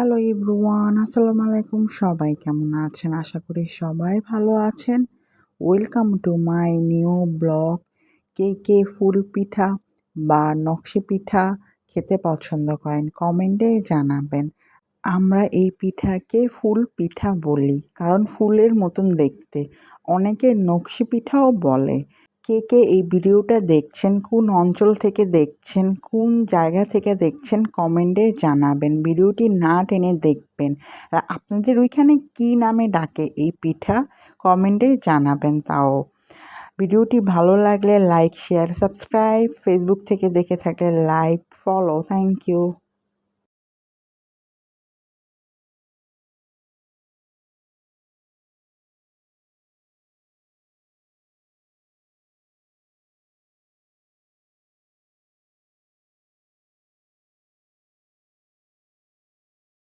Hello ইব্রুয়ান আসসালামু আলাইকুম সবাই কেমন আছেন? আশা করি সবাই ভালো আছেন। Welcome to my new blog কে কে ফুল পিঠা বা নকশি পিঠা খেতে পছন্দ করেন কমেন্টে জানাবেন। আমরা এই পিঠাকে ফুল পিঠা বলি, কারণ ফুলের মতন দেখতে। অনেকে নকশি পিঠাও বলে। কে কে এই ভিডিওটা দেখছেন, কোন অঞ্চল থেকে দেখছেন, কোন জায়গা থেকে দেখছেন, কমেন্টে জানাবেন। ভিডিওটি না টেনে দেখবেন। আর আপনাদের ওইখানে কি নামে ডাকে এই পিঠা, কমেন্টে জানাবেন তাও। ভিডিওটি ভালো লাগলে লাইক, শেয়ার, সাবস্ক্রাইব। ফেসবুক থেকে দেখে থাকলে লাইক, ফলো। Thank you